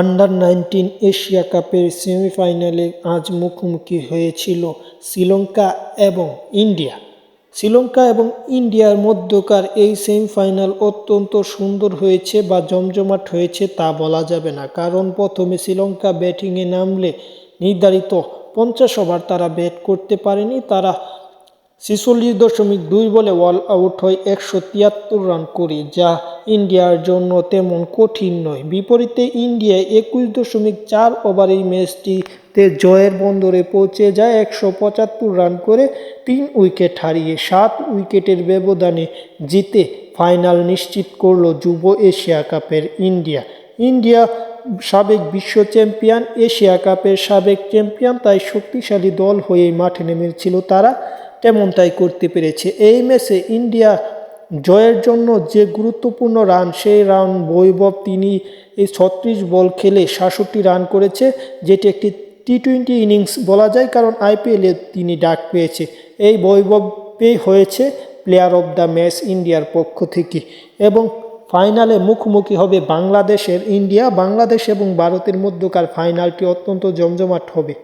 Under nineteen Asia কাপের সেমিফাইনালে আজ মুখোমুখি হয়েছিল শ্রীলঙ্কা এবং ইন্ডিয়া শ্রীলঙ্কা এবং ইন্ডিয়ার মধ্যকার এই সেমিফাইনাল অত্যন্ত সুন্দর হয়েছে বা জমজমাট হয়েছে তা বলা যাবে না। কারণ প্রথমে শ্রীলঙ্কা ব্যাটিংয়ে নামলে নির্ধারিত পঞ্চাশ ওভার তারা ব্যাট করতে পারেনি, তারা ছেচল্লিশ দশমিক দুই বলে ওয়াল আউট হয় একশো তিয়াত্তর রান করে, যা ইন্ডিয়ার জন্য তেমন কঠিন নয়। বিপরীতে ইন্ডিয়া একুশ দশমিক চার ওভার এই ম্যাচটিতে জয়ের বন্দরে পৌঁছে যায় একশো পঁচাত্তর রান করে তিন উইকেট হারিয়ে সাত উইকেটের ব্যবধানে জিতে ফাইনাল নিশ্চিত করল যুব এশিয়া কাপের ইন্ডিয়া। ইন্ডিয়া সাবেক বিশ্ব চ্যাম্পিয়ন, এশিয়া কাপের সাবেক চ্যাম্পিয়ন, তাই শক্তিশালী দল হয়ে মাঠে নেমেছিল তারা। তেমনটাই করতে পেরেছে। এই ম্যাচে ইন্ডিয়া জয়ের জন্য যে গুরুত্বপূর্ণ রান, সেই রান বৈভব তিনি এই ছত্রিশ বল খেলে সাতষট্টি রান করেছে, যেটি একটি টি টোয়েন্টি ইনিংস বলা যায়, কারণ আইপিএলে তিনি ডাক পেয়েছে। এই বৈভব পেয়ে হয়েছে প্লেয়ার অব দ্য ম্যাচ ইন্ডিয়ার পক্ষ থেকে। এবং ফাইনালে মুখোমুখি হবে বাংলাদেশের ইন্ডিয়া। বাংলাদেশ এবং ভারতের মধ্যকার ফাইনালটি অত্যন্ত জমজমাট হবে।